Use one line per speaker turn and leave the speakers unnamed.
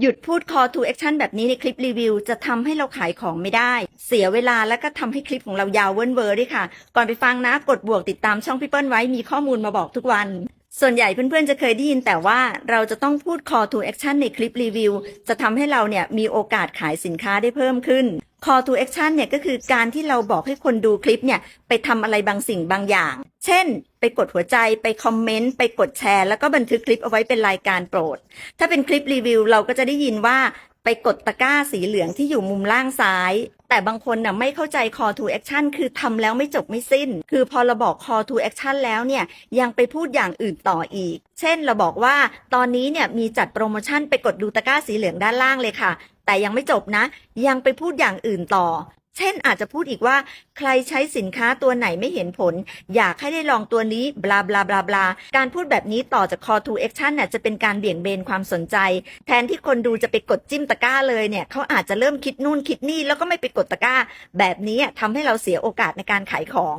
หยุดพูด call to action แบบนี้ในคลิปรีวิว จะทำให้เราขายของไม่ได้ เสียเวลาแล้วก็ทำให้คลิปของเรายาวเวิ้นเวอร์ด้วยค่ะ ก่อนไปฟังนะกดบวกติดตามช่องพี่เปิ้ลไว้มีข้อมูลมาบอกทุกวัน ส่วนใหญ่เพื่อนๆจะเคยได้ยินแต่ว่าเราจะต้องพูด call to action ในคลิปรีวิว จะทำให้เราเนี่ยมีโอกาสขายสินค้าได้เพิ่มขึ้น call to action เนี่ยก็คือการที่เราบอกให้คนดูคลิปเนี่ยไปทำอะไรบางสิ่งบางอย่าง เช่น ไปกดหัวใจไปคอมเมนต์ไปกดแชร์ แล้วก็บันทึกคลิปเอาไว้เป็นรายการโปรด ถ้าเป็นคลิปรีวิวเราก็จะได้ยินว่าไปกดตะกร้าสีเหลืองที่อยู่มุมล่างซ้าย แต่บางคนน่ะไม่เข้าใจ call to action คือทำแล้วไม่จบไม่สิ้น คือพอเราบอก call to action แล้วเนี่ยยังไปพูดอย่างอื่นต่ออีก เช่นเราบอกว่าตอนนี้เนี่ยมีจัดโปรโมชั่นไปกดดูตะกร้าสีเหลืองด้านล่างเลยค่ะ แต่ยังไม่จบนะ ยังไปพูดอย่างอื่นต่อ เช่นอาจจะพูดอีกว่า ใครใช้สินค้าตัวไหนไม่เห็นผล อยากให้ได้ลองตัวนี้บลาบลาบลาบลาการพูดแบบนี้ต่อจาก call to action น่ะจะเป็นการเบี่ยงเบนความสนใจ แทนที่คนดูจะไปกดจิ้มตะกร้าเลยเนี่ยเขาอาจจะเริ่มคิดนู่นคิดนี่แล้วก็ไม่ไปกดตะกร้า แบบนี้อะทำให้เราเสียโอกาสในการขายของ